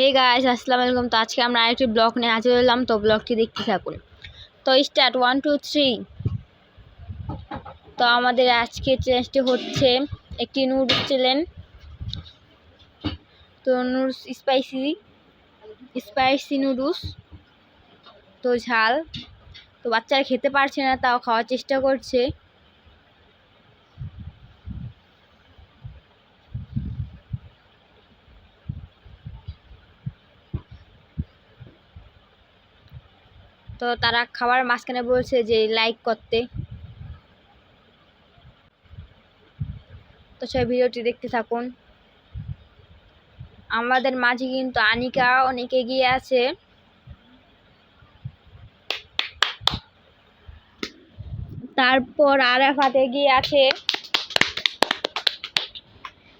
Hey guys আসসালামু আলাইকুম। তো আজকে আমরা আরেকটি ব্লগ নিয়ে হাজির হলাম। তো ব্লগটি দেখতে থাকুন। তো স্টার্ট ওয়ান টু থ্রি তো আমাদের আজকে চ্যালেঞ্জটি হচ্ছে একটি নুডলস চ্যালেঞ্জ তো নুডলস স্পাইসি স্পাইসি নুডলস তো ঝাল। তো বাচ্চারা খেতে পারছে না, তাও খাওয়ার চেষ্টা করছে। তো তারা খাবার মাঝখানে বলছে যে লাইক করতে। তো সবাই ভিডিওটি দেখতে থাকুন। আমাদের মাঝে কিন্তু আনিকা অনেক এগিয়ে আছে। তারপর আরাফাত এগিয়ে আছে।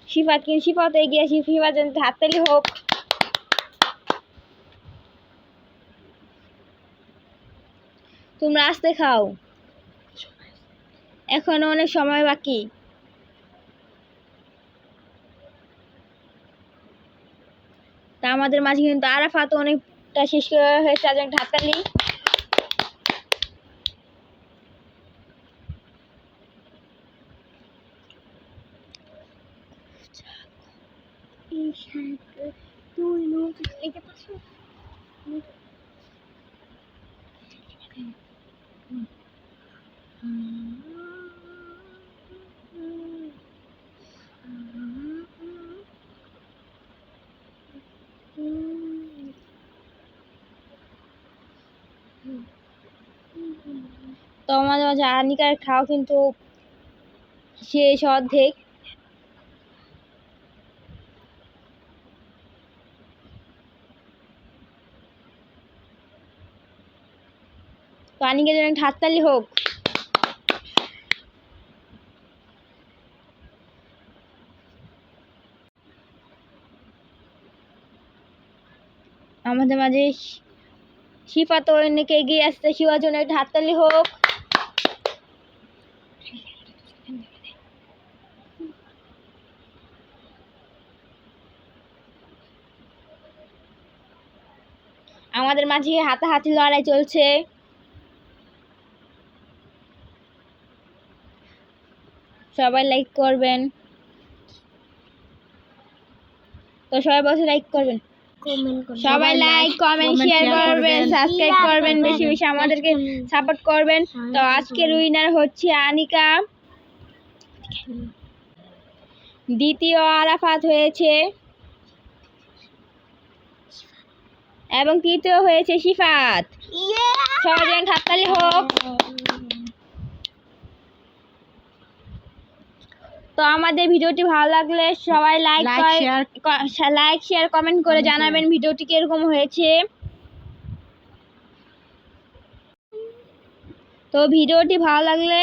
শিফাত কিন্তু শিফাত এগিয়ে আছে। শিফাত যেন হাততালি হোক। তোমরা আসতে খাও। এখনও অনেক সময় বাকি। তা আমাদের মাঝে কিন্তু আরাফাত অনেকটা শেষ করে হয়েছে, আজ একটা হাততালি তো আমাদের মাঝে আনিকার খাওয়া কিন্তু শেষ অর্ধেক। তো জন্য একটা হাততালি হোক। আমাদের মাঝে শিফা তো অনেক এগিয়ে আসছে, শিফার জন্য একটা হাততালি হোক। আমাদের মাঝে হাতাহাতি লড়াই চলছে। সবাই লাইক করবেন। তো সবাই বসে লাইক করবেন। সবাই লাইক কমেন্ট শেয়ার করবেন সাবস্ক্রাইব করবেন বেশি বেশি আমাদেরকে সাপোর্ট করবেন। তো আজকের উইনার হচ্ছে আনিকা। দ্বিতীয় আরাফাত হয়েছে। এবং তৃতীয় হয়েছে শিফাত। সবাই হাততালি হোক। তো আমাদের ভিডিওটি ভালো লাগলে সবাই like share like share comment করে। জানাবেন ভিডিওটি কীরকম হয়েছে। তো ভিডিওটি ভালো লাগলে